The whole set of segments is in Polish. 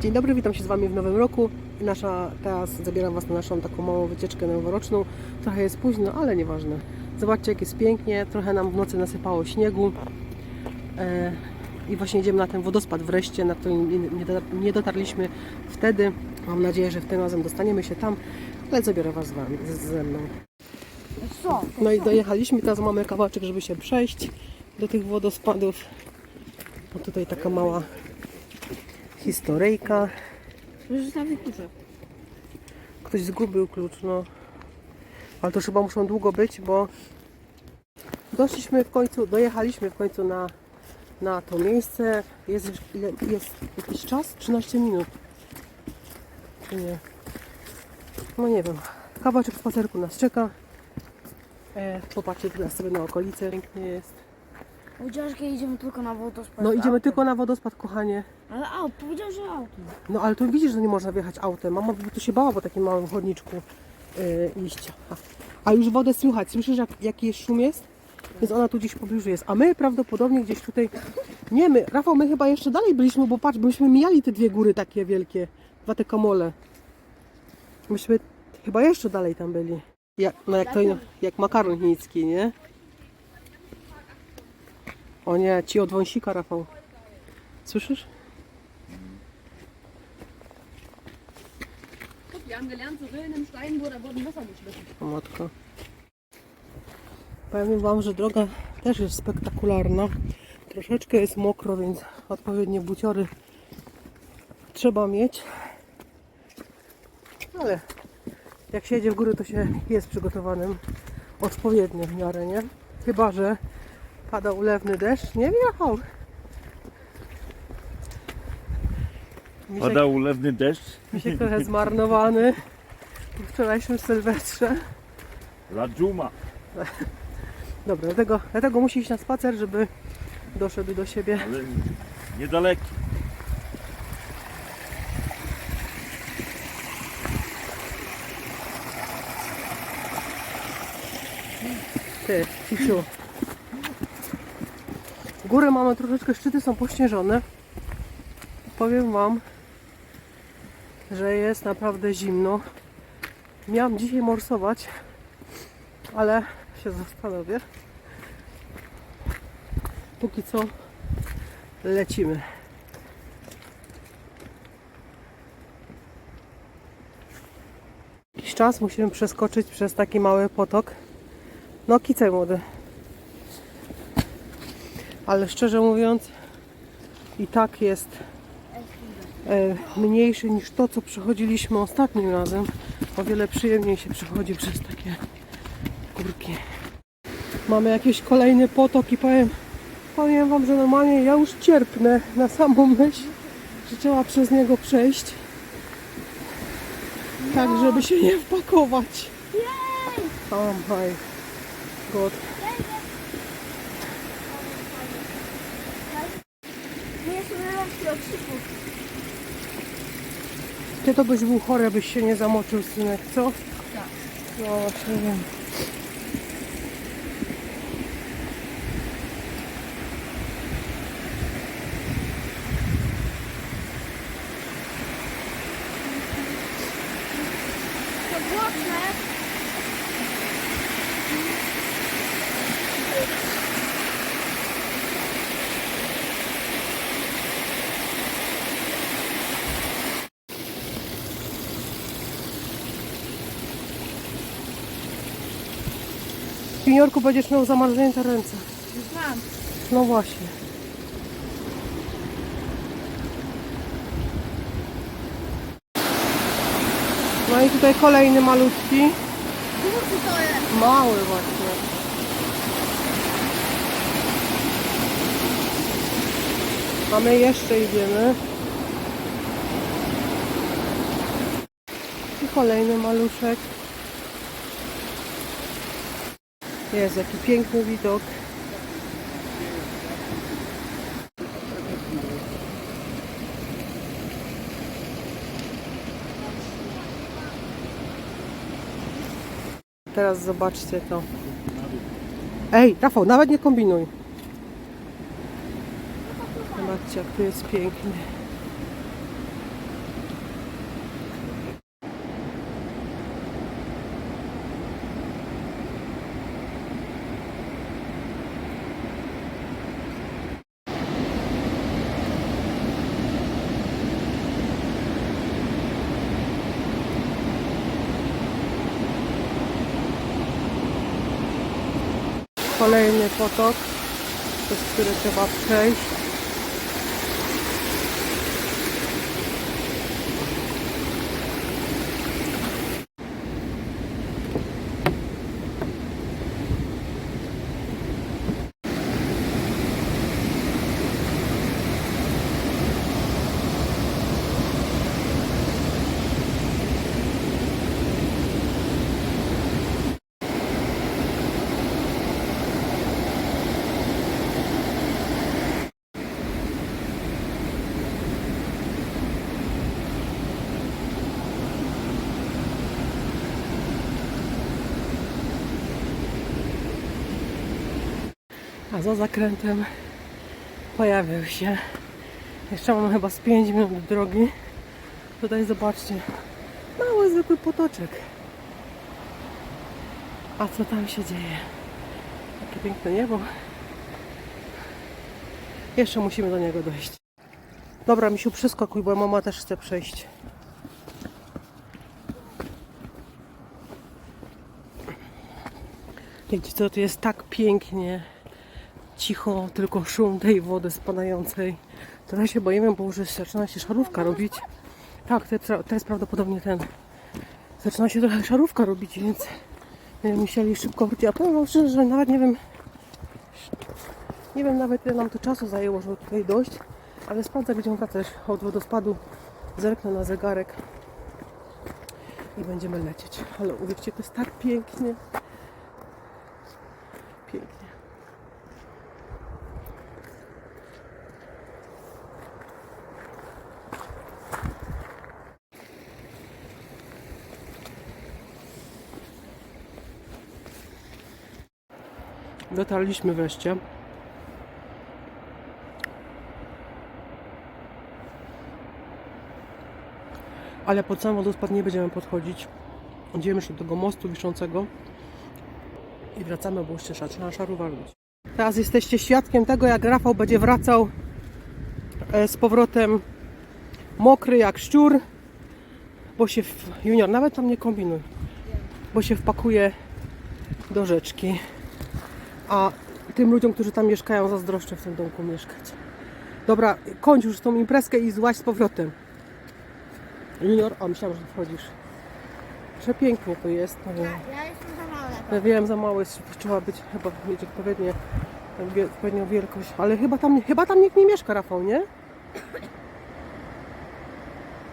Dzień dobry, witam się z Wami w nowym roku. Nasza, teraz zabieram Was na naszą taką małą wycieczkę noworoczną. Trochę jest późno, ale nieważne. Zobaczcie, jak jest pięknie. Trochę nam w nocy nasypało śniegu. E, I właśnie idziemy na ten wodospad wreszcie, na który nie, nie, dotar- nie dotarliśmy wtedy. Mam nadzieję, że w tym razem dostaniemy się tam, ale zabiorę Was z wami, ze mną. No i dojechaliśmy, teraz mamy kawałeczek, żeby się przejść do tych wodospadów. O tutaj taka mała historyjka. Zostawię klucze. Ktoś zgubił klucz, no. Ale to już chyba muszą długo być, bo doszliśmy w końcu, dojechaliśmy w końcu na, na to miejsce. Jest, już- ile, jest jakiś czas? 13 minut. Czy nie? No nie wiem. Kawałeczek spacerku nas czeka. E, popatrzcie teraz sobie na okolice. Pięknie jest. Powiedziałeś, że idziemy tylko na wodospad. No idziemy tylko na wodospad, kochanie. Ale aut, powiedział, że autem. No ale to widzisz, że nie można wjechać autem. Mama by tu się bała po takim małym chodniczku yy, iść. A, a już wodę słychać. Słyszysz jak, jaki jest szum jest? Więc ona tu gdzieś w pobliżu jest. A my prawdopodobnie gdzieś tutaj... Nie my, Rafał, my chyba jeszcze dalej byliśmy, bo patrz, byśmy mijali te dwie góry takie wielkie. Dwa te komole. Myśmy chyba jeszcze dalej tam byli. Jak, no jak to, jak makaron chiński, nie? O nie, ci od wąsika, Rafał. Słyszysz? Wir haben gelernt zu rillen im Stein, wo da wurden Messer geschliffen. O matko. Powiem Wam, że droga też jest spektakularna. Troszeczkę jest mokro, więc odpowiednie buciory trzeba mieć. Ale jak się jedzie w góry, to się jest przygotowanym odpowiednio w miarę, nie? Chyba, że pada ulewny deszcz. Nie wjechał. Misiek, Pada ulewny deszcz. misiek trochę zmarnowany po wczorajszym sylwestrze. La Dżuma. Dobra, dlatego, dlatego musi iść na spacer, żeby doszedł do siebie. Ale niedaleki. Ty, Kiciu. Góry mamy troszeczkę, szczyty są pośnieżone. Powiem Wam, że jest naprawdę zimno. Miałam dzisiaj morsować, ale się zastanowię. Póki co lecimy. Jakiś czas musimy przeskoczyć przez taki mały potok. No kicej młody. Ale szczerze mówiąc i tak jest e, mniejszy niż to, co przechodziliśmy ostatnim razem. O wiele przyjemniej się przechodzi przez takie górki. Mamy jakiś kolejny potok i powiem, powiem Wam, że normalnie ja już cierpnę na samą myśl, że trzeba przez niego przejść. Tak, żeby się nie wpakować. Oh my god. Nie jest sypów. Ty to byś był chory, byś się nie zamoczył, synek, co? Tak. No właśnie wiem. Juniorku, będziesz miał zamarznięte ręce. Znam. No właśnie. No i tutaj kolejny malutki. To jest. Mały właśnie. A my jeszcze idziemy. I kolejny maluszek. Jest jaki piękny widok. Teraz zobaczcie to. Ej, Rafał, nawet nie kombinuj. Zobaczcie, jak tu jest pięknie. Kolejny potok, przez który trzeba przejść. A za zakrętem pojawił się. Jeszcze mam chyba z 5 minut drogi. Tutaj zobaczcie. Mały, zwykły potoczek. A co tam się dzieje? Takie piękne niebo. Jeszcze musimy do niego dojść. Dobra, misiu, przeskakuj, bo mama też chce przejść. Wiecie co, tu jest tak pięknie cicho, tylko szum tej wody spadającej. Trochę się boimy, bo już zaczyna się szarówka robić. Tak, jest prawdopodobnie ten. Zaczyna się trochę szarówka robić, więc będziemy musieli szybko wrócić. A powiem wam szczerze, że nawet nie wiem, nie wiem nawet ile nam to czasu zajęło, żeby tutaj dojść, ale sprawdzę, będziemy wracać od wodospadu. Zerknę na zegarek i będziemy lecieć. Ale uwierzcie, to jest tak. Pięknie. Dotarliśmy wreszcie. Ale pod sam wodospad nie będziemy podchodzić. Idziemy już do tego mostu wiszącego i wracamy, bo już się zaczyna szarowa robić. Teraz jesteście świadkiem tego, jak Rafał będzie wracał e, z powrotem mokry jak szczur, bo się w... Junior, nawet tam nie kombinuj, bo się wpakuje do rzeczki. A tym ludziom, którzy tam mieszkają, zazdroszczę w tym domku mieszkać. Dobra, kończ już tą imprezkę i złaź z powrotem. Junior, o myślałam, że wchodzisz. Przepięknie to jest. No, Ja, ja jestem za mała. ja wiem, za małe jest, trzeba być, chyba mieć odpowiednie, wie- odpowiednią wielkość. Ale chyba tam, chyba tam nikt nie mieszka, Rafał, nie?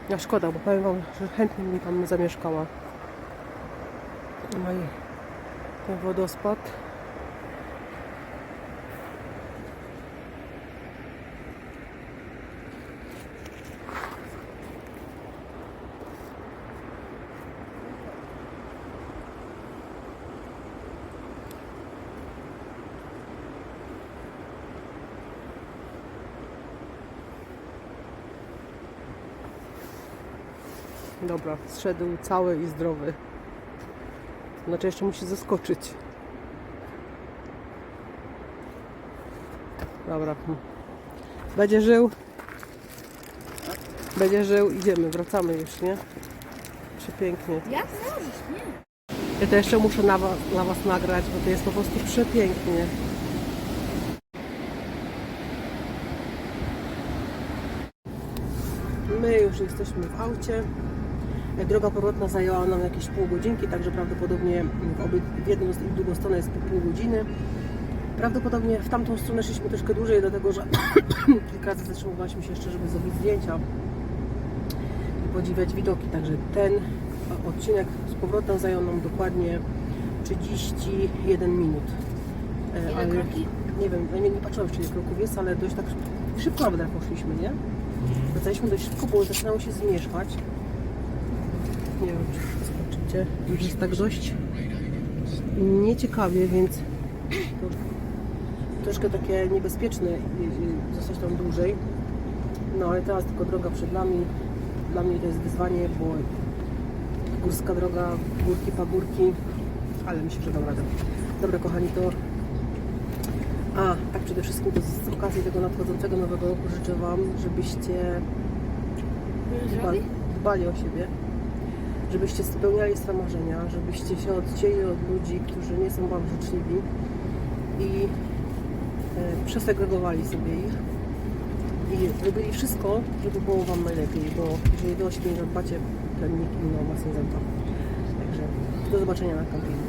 Ja szkoda, bo powiem wam, że chętnie mi tam zamieszkała. No i ten wodospad. Dobra, zszedł cały i zdrowy. Znaczy jeszcze musi zaskoczyć. Dobra. Będzie żył. Będzie żył. Idziemy, wracamy już, nie? Przepięknie. Jak. Ja to jeszcze muszę na was, na was nagrać, bo to jest po prostu przepięknie. My już jesteśmy w aucie. Droga powrotna zajęła nam jakieś pół godzinki, także prawdopodobnie w, obie, w jedną z i w drugą stronę jest po pół godziny. Prawdopodobnie w tamtą stronę szliśmy troszkę dłużej, dlatego że kilka razy zatrzymywaliśmy się jeszcze, żeby zrobić zdjęcia i podziwiać widoki. Także ten odcinek z powrotem zajął nam dokładnie 31 minut. E, Ile ale kroki? Nie wiem, ja nie, nie patrzyłam jeszcze ile kroków jest, ale dość tak szybko nawet poszliśmy, nie? Wracaliśmy dość szybko, bo zaczynało się zmierzchać. Nie wiem, czy. Już jest tak dość nieciekawie, więc troszkę takie niebezpieczne y, y, zostać tam dłużej. No ale teraz tylko droga przed nami. Dla mnie to jest wyzwanie, bo górska droga, górki, pagórki, ale myślę, że dam radę. Dobra kochani, to a, tak przede wszystkim to z okazji tego nadchodzącego nowego roku życzę Wam, żebyście dbali o siebie, żebyście spełniali swoje marzenia, żebyście się odcięli od ludzi, którzy nie są Wam życzliwi i e, przesegregowali sobie ich i robili wszystko, żeby było Wam najlepiej, bo jeżeli Wy o siebie nie zadbacie, to nikt inny o Was nie zadba. Także do zobaczenia na kampingu.